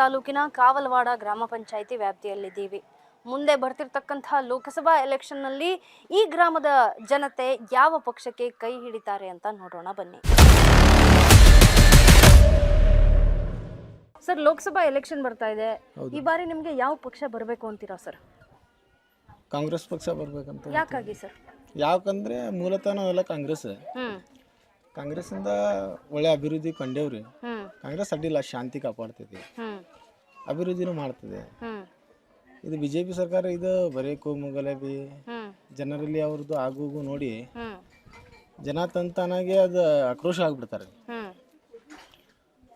ತಾಲೂಕಿನ ಕಾವಲವಾಡ ಗ್ರಾಮ ಪಂಚಾಯಿತಿ ವ್ಯಾಪ್ತಿಯಲ್ಲಿದ್ದೀವಿ. ಮುಂದೆ ಬರ್ತಿರ್ತಕ್ಕಂತಹ ಲೋಕಸಭಾ ಎಲೆಕ್ಷನ್ನಲ್ಲಿ ಈ ಗ್ರಾಮದ ಜನತೆ ಯಾವ ಪಕ್ಷಕ್ಕೆ ಕೈ ಹಿಡಿತಾರೆ ಅಂತ ನೋಡೋಣ ಬನ್ನಿ. ಸರ್ ಲೋಕಸಭಾ ಎಲೆಕ್ಷನ್ ಬರ್ತಾ ಇದೆ. ಈ ಬಾರಿ ನಿಮಗೆ ಯಾವ ಪಕ್ಷ ಬರಬೇಕು ಅಂತೀರಾ ಸರ್? ಕಾಂಗ್ರೆಸ್ ಪಕ್ಷ ಬರ್ಬೇಕಂತ ಯಾಕಾಗಿ ಸರ್? ಯಾಕಂದ್ರೆ ಮೂಲತಃ ನಾವೆಲ್ಲ ಕಾಂಗ್ರೆಸ್ ಹ್ಮ್. ಕಾಂಗ್ರೆಸ್ಸಿಂದ ಒಳ್ಳೆ ಅಭಿವೃದ್ಧಿ ಕಂಡೇವ್ರಿ. ಕಾಂಗ್ರೆಸ್ ಅಡ್ಡಿಲ್ಲ ಶಾಂತಿ ಕಾಪಾಡ್ತೈತಿ. ಅಭಿವೃದ್ಧಿನೂ ಮಾಡ್ತದೆ. ಇದು ಬಿಜೆಪಿ ಸರ್ಕಾರ ಇದು ಬರೀ ಕೋಮುಗಲಭೆ ಹ್ಮ್. ಜನರಲ್ಲಿ ಅವ್ರದ್ದು ಆಗೋಗು ನೋಡಿ ಜನ ತಂತಾನಾಗೆ ಅದು ಆಕ್ರೋಶ ಆಗ್ಬಿಡ್ತಾರೆ.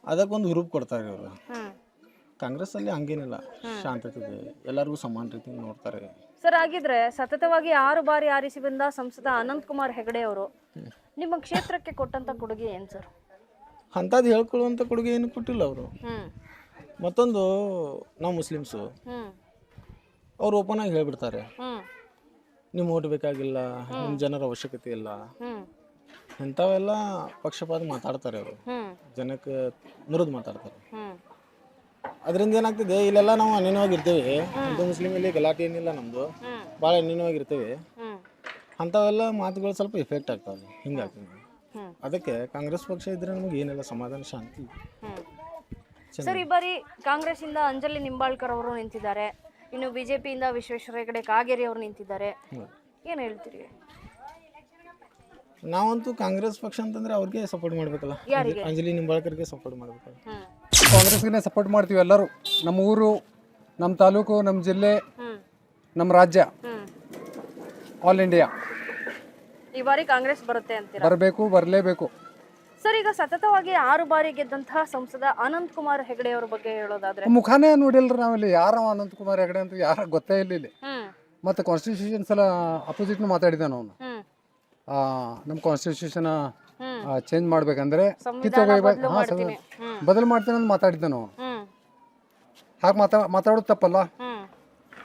ಅದಕ್ಕೊಂದು ಹುರುಪ್ ಕೊಡ್ತಾರೆ ಅವರು. ಹ್ಮ್. ಕಾಂಗ್ರೆಸ್ಸಲ್ಲಿ ಹಂಗೇನಿಲ್ಲ. ಶಾಂತತೆ ಇದೆ ಎಲ್ಲರಿಗೂ ಸಮಾನ ರೀತಿ ನೋಡ್ತಾರೆ. ಸರ್ ಆಗಿದ್ರೆ ಸತತವಾಗಿ ಆರು ಬಾರಿ ಆರಿಸಿ ಬಂದ ಸಂಸದ ಅನಂತ್ ಕುಮಾರ್ ಹೆಗಡೆ ಅವರು ನಿಮ್ಮ ಕ್ಷೇತ್ರಕ್ಕೆ ಕೊಟ್ಟಂತ ಕೊಡುಗೆ ಏನ್ ಸರ್? ಅಂಥದ್ದು ಹೇಳ್ಕೊಳ್ಳುವಂಥ ಕೊಡುಗೆ ಏನು ಕೊಟ್ಟಿಲ್ಲ ಅವರು. ಹ್ಮ್. ಮತ್ತೊಂದು ನಾವು ಮುಸ್ಲಿಮ್ಸು. ಹ್ಮ್. ಅವ್ರು ಓಪನ್ ಆಗಿ ಹೇಳ್ಬಿಡ್ತಾರೆ. ಹ್ಮ್. ನಿಮ್ಮ ಓಟ್ ಬೇಕಾಗಿಲ್ಲ ನಿಮ್ಮ ಜನರ ಅವಶ್ಯಕತೆ ಇಲ್ಲ. ಹ್ಮ್. ಇಂಥವೆಲ್ಲ ಪಕ್ಷಪಾತ ಮಾತಾಡ್ತಾರೆ ಅವರು. ಹ್ಮ್. ಜನಕ್ಕೆ ಮುರಿದು ಮಾತಾಡ್ತಾರೆ. ಹ್ಮ್. ಅದರಿಂದ ಏನಾಗ್ತದೆ ಇಲ್ಲೆಲ್ಲ ನಾವು ಅನ್ಯನವಾಗಿರ್ತೇವೆ. ಹಿಂದೂ ಮುಸ್ಲಿಮ್ ಇಲ್ಲಿ ಗಲಾಟೆ ಏನಿಲ್ಲ ನಮ್ಮದು ಭಾಳ ಅನ್ಯನ್ಯವಾಗಿರ್ತೇವೆ ಹ್ಮ್. ಅಂಥವೆಲ್ಲ ಮಾತುಗಳು ಸ್ವಲ್ಪ ಎಫೆಕ್ಟ್ ಆಗ್ತವೆ. ಹಿಂಗಾಗ್ತದೆ. ಅದಕ್ಕೆ ಕಾಂಗ್ರೆಸ್ ಪಕ್ಷ ಇದ್ರೆ ನಮಗೆ ಏನೆಲ್ಲ ಸಮಾಧಾನ ಶಾಂತಿ. ಸರ್ ಈ ಬಾರಿ ಕಾಂಗ್ರೆಸ್ ಇಂದ ಅಂಜಲಿ ನಿಂಬಾಳ್ಕರ್ ಅವರು ನಿಂತಿದ್ದಾರೆ. ಇನ್ನು ಬಿಜೆಪಿಯಿಂದ ವಿಶ್ವೇಶ್ವರ ಹೆಗಡೆ ಕಾಗೇರಿ ಅವರು ನಿಂತಿದ್ದಾರೆ. ಏನ್ ಹೇಳ್ತೀರಿ? ನಾವಂತೂ ಕಾಂಗ್ರೆಸ್ ಪಕ್ಷ ಅಂತಂದ್ರೆ ಅವ್ರಿಗೆ ಸಪೋರ್ಟ್ ಮಾಡ್ಬೇಕಲ್ಲ. ಯಾರಿಗೆ? ಅಂಜಲಿ ನಿಂಬಾಳ್ಕರ್ಗೆ ಸಪೋರ್ಟ್ ಮಾಡ್ಬೇಕಲ್ಲ. ಕಾಂಗ್ರೆಸ್ಗೆ ಸಪೋರ್ಟ್ ಮಾಡ್ತೀವಿ ಎಲ್ಲರೂ. ನಮ್ಮ ಊರು ನಮ್ಮ ತಾಲೂಕು ನಮ್ಮ ಜಿಲ್ಲೆ ನಮ್ಮ ರಾಜ್ಯ. ಆಲ್ ಇಂಡಿಯಾ ಈ ಬಾರಿ ಕಾಂಗ್ರೆಸ್ ಬರುತ್ತೆ ಅಂತೀರಾ? ಬರಬೇಕು ಬರಲೇಬೇಕು. ಸರ್ ಈಗ ಸತತವಾಗಿ ಆರು ಬಾರಿ ಗೆದ್ದಂತಹ ಸಂಸದ ಅನಂತ್ ಕುಮಾರ್ ಹೆಗಡೆ ಅವ್ರ ಬಗ್ಗೆ ಹೇಳೋದಾದ್ರೆ? ಮುಖಾನೇ ನೋಡಿಲ್ರಿ ನಾವಿಲ್ಲಿ. ಯಾರ ಅನಂತ್ ಕುಮಾರ್ ಹೆಗಡೆ ಅಂತ ಯಾರ ಗೊತ್ತೇ ಇಲ್ಲ ಇಲ್ಲಿ ಹ್ಮ್. ಮತ್ತು ಕಾನ್ಸ್ಟಿಟ್ಯೂಷನ್ಸ್ ಎಲ್ಲ ಅಪೋಸಿಟ್ನು ಮಾತಾಡಿದ್ದಾನೆ ಅವನು ಹ್ಮ್. ನಮ್ಮ ಕಾನ್ಸ್ಟಿಟ್ಯೂಷನ್ ಹ್ಮ್. ಚೇಂಜ್ ಮಾಡ್ಬೇಕಂದ್ರೆ ಬದಲ್ ಬದ್ಲು ಮಾಡ್ತೀನಿ. ಹ್ಮ್. ಬದಲು ಮಾಡ್ತೇನೆ ಅಂತ ಮಾತಾಡಿದ್ದಾನೆ ಅವನು ಹ್ಮ್. ಹಾಗೆ ಮಾತಾ ಮಾತಾಡೋದು ತಪ್ಪಲ್ಲ? ಹ್ಮ್.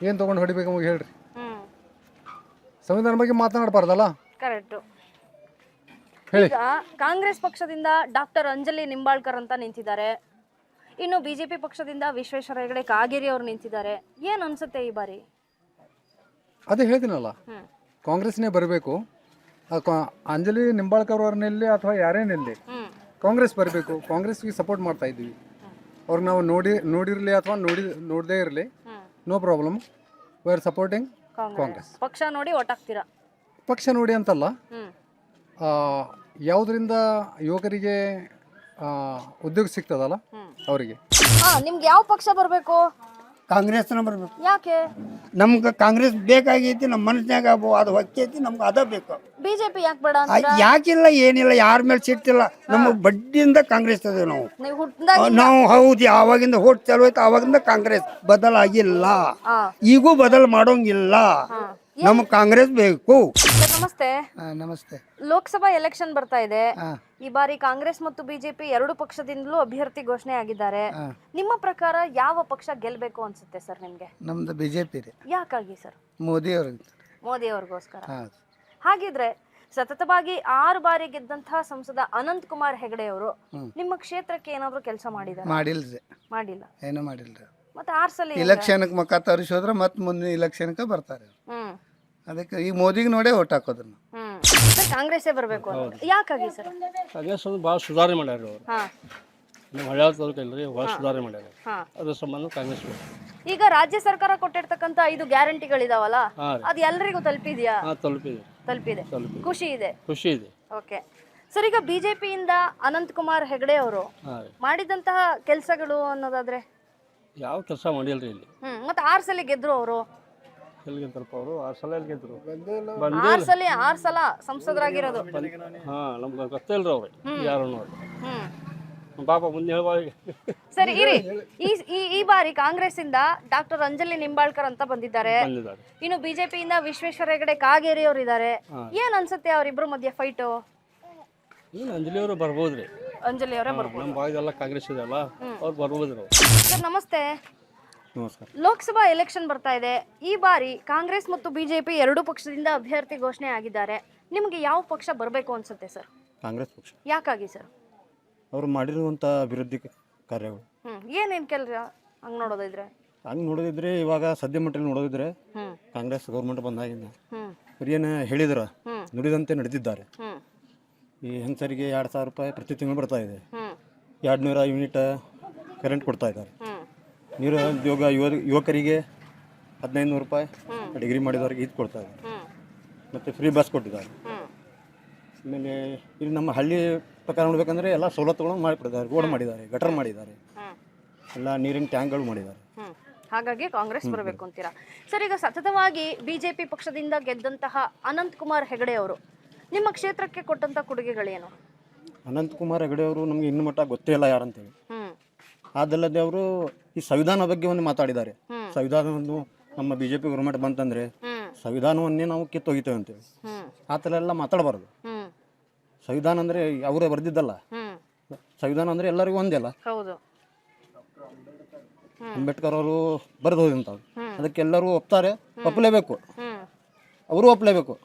ಏನು ತೊಗೊಂಡು ಹೊಡಿಬೇಕು ನಮಗೆ ಹೇಳ್ರಿ. ಹ್ಮ್. ಸಂವಿಧಾನ ಬಗ್ಗೆ ಮಾತನಾಡಬಾರ್ದಲ್ಲ? ಕರೆಕ್ಟ್. ಹೇಳಿ. ಈಗ ಕಾಂಗ್ರೆಸ್ ಪಕ್ಷದಿಂದ ಡಾಕ್ಟರ್ ಅಂಜಲಿ ನಿಂಬಾಳ್ಕರ್ ಅಂತ ನಿಂತಿದ್ದಾರೆ. ಇನ್ನು ಬಿಜೆಪಿ ಪಕ್ಷದಿಂದ ವಿಶ್ವೇಶ್ವರ ಹೆಗಡೆ ಕಾಗೇರಿ ಅವರು ನಿಂತಿದ್ದಾರೆ. ಏನ್ ಅನ್ಸುತ್ತೆ ಈ ಬಾರಿ? ಅದೇ ಹೇಳ್ತೀನಲ್ಲ. ಹ್ಮ್. ಕಾಂಗ್ರೆಸ್ನೇ ಬರಬೇಕು. ಅಂಜಲಿ ನಿಂಬಾಳ್ಕರ್ ಅವ್ರನ್ನೆಲ್ಲಿ ಅಥವಾ ಯಾರೇ ನಿಲ್ಲಿ ಹ್ಮ್. ಕಾಂಗ್ರೆಸ್ ಬರಬೇಕು. ಕಾಂಗ್ರೆಸ್ಗೆ ಸಪೋರ್ಟ್ ಮಾಡ್ತಾ ಇದ್ದೀವಿ. ಅವ್ರಿಗೆ ನಾವು ನೋಡಿ ನೋಡಿರಲಿ ಅಥವಾ ನೋಡಿ ನೋಡದೇ ಇರಲಿ ಹ್ಮ್. No problem we are supporting Congress. ಪಕ್ಷ ನೋಡಿ ಒಟ್ಟಾಗ್ತೀರಾ ಪಕ್ಷ ನೋಡಿ ಅಂತಲ್ಲ ಯಾವುದರಿಂದ ಯುವಕರಿಗೆ ಆ, ಉದ್ಯೋಗ ಸಿಗ್ತದಲ್ಲ ಅವರಿಗೆ? ಹಾ ನಿಮ್ಗೆ ಯಾವ ಪಕ್ಷ ಬರಬೇಕು? ಕಾಂಗ್ರೆಸ್ನ ಬರಬೇಕು. ಯಾಕೆ? ನಮ್ಗೆ ಕಾಂಗ್ರೆಸ್ ಬೇಕಾಗೈತಿ ನಮ್ಮ ಮನಸ್ಸಿನಾಗ ಅವು ಅದು ಹೊಕ್ಕೈತಿ ನಮ್ಗೆ ಅದ ಬೇಕು. ಬಿಜೆಪಿ ಯಾಕೆ ಬೇಡ ಆ, ಯಾಕಿಲ್ಲ ಏನಿಲ್ಲ ಯಾರ ಮೇಲೆ ಸಿಗ್ತಿಲ್ಲ. ನಮಗೆ ಬಡ್ಡಿಯಿಂದ ಕಾಂಗ್ರೆಸ್ ಅದೇವು ನಾವು. ನೀವು ಹುಟ್ಟದಾಗ ನಾವು ಹೌದು ಯಾವಾಗಿಂದ ಹೋಟ್ ಚಾಲು ಆಯ್ತು ಅವಾಗಿಂದ ಕಾಂಗ್ರೆಸ್ ಬದಲಾಗಿಲ್ಲ. ಈಗೂ ಬದಲ್ ಮಾಡೋಂಗಿಲ್ಲ. ಹಾ ನಮ್ಗೆ ಕಾಂಗ್ರೆಸ್ ಬೇಕು. ಸರ್ ನಮಸ್ತೆ. ನಮಸ್ತೆ. ಲೋಕಸಭಾ ಎಲೆಕ್ಷನ್ ಬರ್ತಾ ಇದೆ. ಈ ಬಾರಿ ಕಾಂಗ್ರೆಸ್ ಮತ್ತು ಬಿಜೆಪಿ ಎರಡು ಪಕ್ಷದಿಂದಲೂ ಅಭ್ಯರ್ಥಿ ಘೋಷಣೆ ಆಗಿದ್ದಾರೆ. ನಿಮ್ಮ ಪ್ರಕಾರ ಯಾವ ಪಕ್ಷ ಗೆಲ್ಬೇಕು ಅನ್ಸುತ್ತೆ ಸರ್ ನಿಮ್ಗೆ? ನಮ್ದು ಬಿಜೆಪಿ ಜೆ ಪಿ ರೀ. ಯಾಕಾಗಿ ಸರ್? ಮೋದಿ ಅವ್ರ ಮೋದಿ ಅವ್ರಿಗೋಸ್ಕರ ಹಾಂ. ಹಾಗಿದ್ರೆ ಸತತವಾಗಿ ಆರು ಬಾರಿ ಗೆದ್ದಂತಹ ಸಂಸದ ಅನಂತ್ ಕುಮಾರ್ ಹೆಗಡೆ ಅವರು ನಿಮ್ಮ ಕ್ಷೇತ್ರಕ್ಕೆ ಏನಾದ್ರು ಕೆಲಸ ಮಾಡಿದ್ದಾರೆ ಮಾಡಿಲ್ಲ ಮಾಡಿಲ್ಲ. ಏನೋ ಮಾಡಿಲ್ಲ ಮತ್ತೆ ಆರ್ ಸಲ ಇಲೆಕ್ಷನ್ಗೆ ಮುಖ ತರಿಸೋದ್ರೆ ಮತ್ತೆ ಮುಂದಿನ ಇಲೆಕ್ಷನ್ಗೆ ಬರ್ತಾರೆ. ಹ್ಮ್. ಅದಕ್ಕೆ ಈ ಮೋದಿಗೆ ನೋಡೇ ಓಟ್ ಹಾಕೋದು ನಾವು ಹ್ಮ್. ಸರ್ ಕಾಂಗ್ರೆಸ್ಸೇ ಬರಬೇಕು ಅಂತ. ಯಾಕಾಗಿ ಸರ್? ಕಾಂಗ್ರೆಸ್ ಒಂದು ಭಾಳ ಸುಧಾರಣೆ ಮಾಡ್ಯಾರ ಅವರು. ಹಾ. ನಮ್ಮ ತಾಲೂಕು ಇಲ್ರಿ ಭಾಳ ಸುಧಾರಣೆ ಮಾಡ್ಯಾರ. ಹಾ. ಅದ್ರ ಸಂಬಂಧ ಕಾಂಗ್ರೆಸ್ ಬೇಕು. ಈಗ ರಾಜ್ಯ ಸರ್ಕಾರ ಕೊಟ್ಟಿರ್ತಕ್ಕಂತ ಐದು ಗ್ಯಾರಂಟಿಗಳಿದಾವಲ್ಲ ಹಾ ರೀ. ಅದು ಎಲ್ರಿಗೂ ತಲುಪಿದ್ಯಾ? ಹಾಂ ತಲುಪಿದೆ. ತಲುಪಿದೆ. ತಲುಪಿದೆ. ಖುಷಿ ಇದೆ? ಖುಷಿ ಇದೆ. ಓಕೆ. ಸರ್ ಈಗ ಬಿಜೆಪಿಯಿಂದ ಅನಂತ್ ಕುಮಾರ್ ಹೆಗಡೆ ಅವರು ಹಾಂ ರೀ. ಮಾಡಿದಂತಹ ಕೆಲಸಗಳು ಅನ್ನೋದಾದ್ರೆ? ಯಾವ ಕೆಲಸ ಮಾಡಿಲ್ಲ ರೀ ಇಲ್ಲಿ? ಹ್ಮ್ ಮತ್ತೆ ಆರ್ ಸಲ ಗೆದ್ರು ಅವರು? ಎಲ್ಲಿ ಅವರು ಆರು ಸಲ ಎಲ್ಲಿ ಗೆದ್ರು ಆರ್ ಸಲ ಆರ್ ಸಲ ಸಂಸದರಾಗಿರೋದು. ಹಾ ನಮ್ಗೆ ಗೊತ್ತೇ ಇಲ್ರಿ ಅವ್ರು ಯಾರು ನೋಡಿ ಹ್ಮ್. ಪಾಪ ಮುಂದೆ ಹೇಳುವ ಸರಿ ಇರಿ. ಈ ಈ ಈ ಬಾರಿ ಕಾಂಗ್ರೆಸ್ ಇಂದ ಡಾಕ್ಟರ್ ಅಂಜಲಿ ನಿಂಬಾಳ್ಕರ್ ಅಂತ ಬಂದಿದ್ದಾರೆ. ಬಂದಿದ್ದಾರೆ. ಇನ್ನು ಇಂದ ವಿಶ್ವೇಶ್ವರ ಹೆಗಡೆ ಕಾಗೇರಿ ಅವರು ಇದ್ದಾರೆ ಏನ್ ಅನ್ಸುತ್ತೆ ಅವ್ರಿಬ್ರು ಮಧ್ಯೆ ಫೈಟ್ ಏನು ಅಂಜಲಿ ಅವರು ಬರ್ಬೋದ್ರಿ? ಅಂಜಲಿ ಅವರೇ ಬರ್ಬೋದು. ನಮ್ಮ ಭಾಗದೆಲ್ಲ ಕಾಂಗ್ರೆಸ್ ಇದೆಯಲ್ಲ ಅವ್ರು ಬರ್ಬೋದು ರೀ ಸರ್ ನಮಸ್ತೆ. ನಮಸ್ಕಾರ. ಲೋಕಸಭಾ ಎಲೆಕ್ಷನ್ ಬರ್ತಾ ಇದೆ. ಈ ಬಾರಿ ಕಾಂಗ್ರೆಸ್ ಮತ್ತು ಬಿಜೆಪಿ ಎರಡೂ ಪಕ್ಷದಿಂದ ಅಭ್ಯರ್ಥಿ ಘೋಷಣೆ ಆಗಿದ್ದಾರೆ. ನಿಮಗೆ ಯಾವ ಪಕ್ಷ ಬರಬೇಕು ಅನ್ಸುತ್ತೆ ಸರ್? ಕಾಂಗ್ರೆಸ್ ಪಕ್ಷ. ಯಾಕಾಗಿ ಸರ್? ಅವರು ಮಾಡಿರುವಂಥ ಅಭಿವೃದ್ಧಿ ಕಾರ್ಯಗಳು. ಏನೇನು ಏನೇನ್ ಕೆಲ ಹಂಗ್ ನೋಡೋದಿದ್ರೆ? ಹಂಗೆ ನೋಡೋದಿದ್ರೆ ಇವಾಗ ಸದ್ಯ ಮಟ್ಟಲ್ಲಿ ನೋಡೋದಿದ್ರೆ ಹ್ಮ್. ಕಾಂಗ್ರೆಸ್ ಗೌರ್ಮೆಂಟ್ ಬಂದಾಗಿಂದ. ಹ್ಮ್. ಅವ್ರು ಏನು ಹೇಳಿದ್ರು ಹ್ಮ್. ನುಡಿದಂತೆ ನಡೆದಿದ್ದಾರೆ. ಹ್ಮ್. ಈ ಹೆಂಗಸರಿಗೆ ಎರಡು ಸಾವಿರ ರೂಪಾಯಿ ಪ್ರತಿ ತಿಂಗಳು ಬರ್ತಾ ಇದೆ. ಹ್ಮ್. ಎರಡು ನೂರ ಯೂನಿಟ್ ಕರೆಂಟ್ ಕೊಡ್ತಾ ಇದ್ದಾರೆ. ನಿರುದ್ಯೋಗ ಯುವ ಯುವಕರಿಗೆ ಹದಿನೈದು ನೂರು ರೂಪಾಯಿ ಡಿಗ್ರಿ ಮಾಡಿದವ್ರಿಗೆ ಇದು ಕೊಡ್ತಾ ಇದ್ದಾರೆ ಮತ್ತು ಫ್ರೀ ಬಸ್ ಕೊಟ್ಟಿದ್ದಾರೆ. ಆಮೇಲೆ ಇಲ್ಲಿ ನಮ್ಮ ಹಳ್ಳಿ ಪ್ರಕಾರ ನೋಡ್ಬೇಕಂದ್ರೆ ಎಲ್ಲ ಸವಲತ್ತುಗಳನ್ನು ಮಾಡಿಕೊಟ್ಟಿದ್ದಾರೆ. ರೋಡ್ ಮಾಡಿದ್ದಾರೆ ಗಟರ್ ಮಾಡಿದ್ದಾರೆ. ಎಲ್ಲ ನೀರಿನ ಟ್ಯಾಂಕ್ಗಳು ಮಾಡಿದ್ದಾರೆ. ಹಾಗಾಗಿ ಕಾಂಗ್ರೆಸ್ ಬರಬೇಕು ಅಂತೀರಾ? ಸರ್ ಈಗ ಸತತವಾಗಿ ಬಿಜೆಪಿ ಪಕ್ಷದಿಂದ ಗೆದ್ದಂತಹ ಅನಂತ್ ಕುಮಾರ್ ಹೆಗಡೆ ಅವರು ನಿಮ್ಮ ಕ್ಷೇತ್ರಕ್ಕೆ ಕೊಟ್ಟಂತ ಕೊಡುಗೆಗಳೇನು? ಅನಂತಕುಮಾರ್ ಹೆಗಡೆ ಅವರು ನಮ್ಗೆ ಇನ್ನು ಮಟ್ಟ ಗೊತ್ತೇ ಇಲ್ಲ ಯಾರಂತೇಳಿ. ಅದಲ್ಲದೆ ಅವರು ಈ ಸಂವಿಧಾನ ಬಗ್ಗೆ ಒಂದು ಮಾತಾಡಿದ್ದಾರೆ. ಸಂವಿಧಾನವನ್ನು ನಮ್ಮ ಬಿಜೆಪಿ ಜೆ ಪಿ ಗೌರ್ಮೆಂಟ್ ಬಂತಂದ್ರೆ ಸಂವಿಧಾನವನ್ನೇ ನಾವು ಕಿತ್ತೊಗಿತೇವೆ ಅಂತೇಳಿ ಆ ಥರ ಎಲ್ಲ ಮಾತಾಡಬಾರದು. ಸಂವಿಧಾನ ಅಂದ್ರೆ ಅವರೇ ಬರೆದಿದ್ದಲ್ಲ. ಸಂವಿಧಾನ ಅಂದ್ರೆ ಎಲ್ಲರಿಗೂ ಒಂದೇ ಅಲ್ಲ. ಅಂಬೇಡ್ಕರ್ ಅವರು ಬರೆದು ಹೋದಂತ. ಅದಕ್ಕೆ ಎಲ್ಲರೂ ಒಪ್ತಾರೆ. ಒಪ್ಪಲೇಬೇಕು. ಅವರು ಒಪ್ಪಲೇಬೇಕು.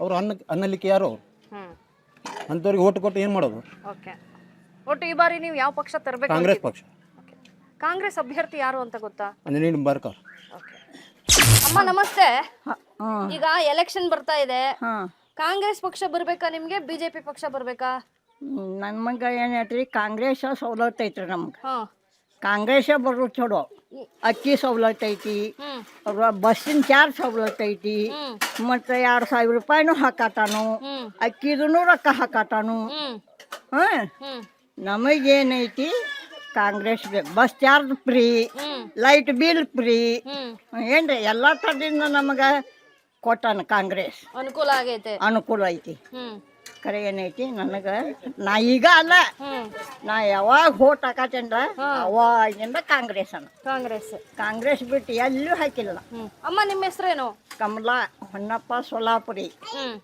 ಅವರು ಅನ್ನ ಅನ್ನಲಿಕ್ಕೆ ಯಾರು ಅವರು? ಅಂತವ್ರಿಗೆ ಅಂಥವ್ರಿಗೆ ಓಟ್ ಕೊಟ್ಟು ಏನು ಮಾಡೋದು? ಒಟ್ಟು ಈ ಬಾರಿ ನೀವು ಯಾವ ಪಕ್ಷ ತರಬೇಕು ಕಾಂಗ್ರೆಸ್ ಪಕ್ಷ. ಕಾಂಗ್ರೆಸ್ ಅಭ್ಯರ್ಥಿ ಯಾರು ಅಂತ ಗೊತ್ತಾ? ಅಮ್ಮ ನಮಸ್ತೆ. ಈಗ ಎಲೆಕ್ಷನ್ ಬರ್ತಾ ಇದೆ. ಕಾಂಗ್ರೆಸ್ ಪಕ್ಷ ಬರ್ಬೇಕಾ ನಿಮ್ಗೆ? ಬಿಜೆಪಿ ಪಕ್ಷ ಬರ್ಬೇಕಾ? ನಮ್ಗೆ ಏನು ಹೇಳ್ರಿ ಕಾಂಗ್ರೆಸ್ ಸವಲತ್ತು ಐತ್ರಿ ನಮ್ಗೆ. ಹಾ. ಕಾಂಗ್ರೆಸ್ ಬರ್ರು ಚಲೋ. ಅಕ್ಕಿ ಸವಲತ್ತು ಐತಿ. ಅವ್ರ ಬಸ್ಸಿನ ಚಾರ್ಜ್ ಸವಲತ್ತು ಐತಿ. ಮತ್ತೆ ಎರಡು ಸಾವಿರ ರೂಪಾಯಿನೂ ಹಾಕಾತಾನು ಅಕ್ಕಿದೂ ರೊಕ್ಕ ಹಾಕಾತಾನು ಹ. ಹಾಂ ನಮಗೇನೈತಿ? Congress bus charge free light bill free. ಏನ್ರಿ ಎಲ್ಲಾ ತರದಿಂದ ನಮಗ ಕೊಟ್ಟಾನ ಕಾಂಗ್ರೆಸ್. ಅನುಕೂಲ ಆಗೈತೆ. ಅನುಕೂಲ ಐತಿ. ಕರೆ ಏನೈತಿ ನನಗೆ ನಾ ಈಗ ಅಲ್ಲ. ನಾ ಯಾವಾಗ ಹೋಟ್ ಹಾಕತ್ತೇನ್ರ ಅವಾಗಿಂದ ಕಾಂಗ್ರೆಸ್ ಅನ್ನ ಕಾಂಗ್ರೆಸ್. ಕಾಂಗ್ರೆಸ್ ಬಿಟ್ಟು ಎಲ್ಲೂ ಹಾಕಿಲ್ಲ. ಅಮ್ಮ ನಿಮ್ಮ ಹೆಸರೇನು? ಕಮಲಾ ಹೊನ್ನಪ್ಪ ಸೊಲಾಪುರಿ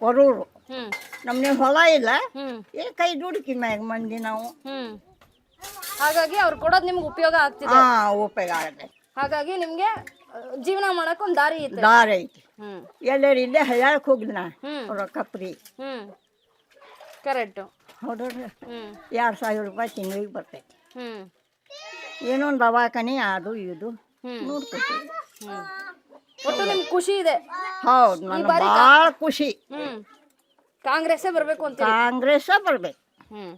ಕೊರೂರು. ನಮ್ಗೆ ಹೊಲ ಇಲ್ಲ. ಏ ಕೈ ದುಡುಕಿ ಮ್ಯಾಗ ಮಂದಿ ನಾವು. ಹಾಗಾಗಿ ಅವ್ರು ಕೊಡೋದು ನಿಮ್ಗೆ ಉಪಯೋಗ ಆಗ್ತಿದೆ. ಹಾ ಉಪಯೋಗ ಆಗುತ್ತೆ. ಹಾಗಾಗಿ ನಿಮ್ಗೆ ಜೀವನ ಮಾಡಕ್ ಒಂದ್ ದಾರಿ ಐತೆ. ದಾರಿ ಐತಿ. ಹ್ಮ್. ಎಲ್ಲರೂ ಇಲ್ಲೇ ಹಳ್ಯಾಕ್ ಹೋಗ್ಲಿ ನಾ ಹ್ಮ್. ರೊಕ್ಕ ಫ್ರೀ ಹ್ಮ್. ಕರೆಕ್ಟ್ ಹೌದು ಹ್ಮ್. ಎರಡು ಸಾವಿರ ರೂಪಾಯಿ ತಿಂಗಳಿಗೆ ಬರ್ತೈತಿ. ಏನೋ ಒಂದು ದವಾಖಾನೆ ಅದು ಇದು. ಹ್ಮ್. ನೋಡ್ಕೊತೀವಿ. ಹ್ಮ್. ಒಟ್ಟು ನಿಮ್ಗೆ ಖುಷಿ ಇದೆ. ಹೌದು ನನಗೆ ಭಾಳ ಖುಷಿ. ಹ್ಮ್. ಕಾಂಗ್ರೆಸ್ಸೇ ಬರ್ಬೇಕು ಅಂತ ಕಾಂಗ್ರೆಸ್ ಬರ್ಬೇಕು. ಹ್ಮ್.